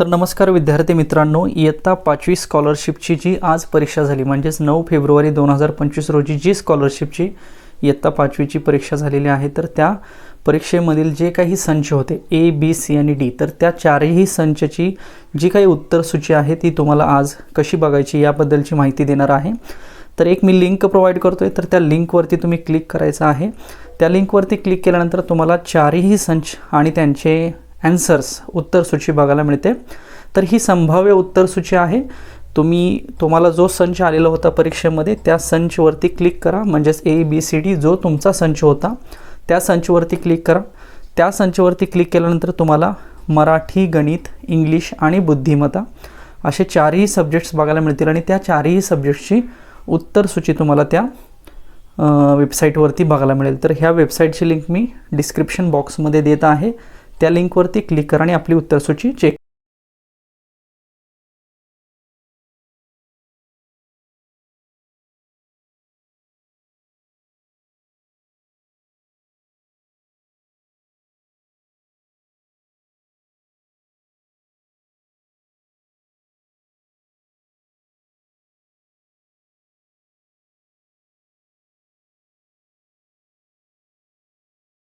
तर नमस्कार विद्यार्थी मित्रांनो इयत्ता पाचवी स्कॉलरशिपची जी आज परीक्षा झाली म्हणजेच नऊ फेब्रुवारी दोन हजार पंचवीस रोजी जी स्कॉलरशिपची इयत्ता पाचवीची परीक्षा झालेली आहे तर त्या परीक्षेमधील जे काही संच होते ए बी सी आणि डी तर त्या चारही संचची जी काही उत्तरसूची आहे ती तुम्हाला आज कशी बघायची याबद्दलची माहिती देणार आहे. तर एक मी लिंक प्रोव्हाइड करतो आहे तर त्या लिंकवरती तुम्ही क्लिक करायचं आहे. त्या लिंकवरती क्लिक केल्यानंतर तुम्हाला चारही संच आणि त्यांचे ॲन्सर्स उत्तरसूची बघायला मिळते. तर ही संभाव्य उत्तरसूची आहे. तुम्ही तुम्हाला जो संच आलेला होता परीक्षेमध्ये त्या संचवरती क्लिक करा. म्हणजेच ए बी सी डी जो तुमचा संच होता त्या संचवरती क्लिक करा. त्या संचवरती क्लिक केल्यानंतर तुम्हाला मराठी गणित इंग्लिश आणि बुद्धिमत्ता असे चारही सब्जेक्ट्स बघायला मिळतील आणि त्या चारही सब्जेक्ट्सची उत्तरसूची तुम्हाला त्या वेबसाईटवरती बघायला मिळेल. तर ह्या वेबसाईटची लिंक मी डिस्क्रिप्शन बॉक्समध्ये देत आहे. त्या लिंकवरती क्लिक करा आणि आपली उत्तरसूची चेक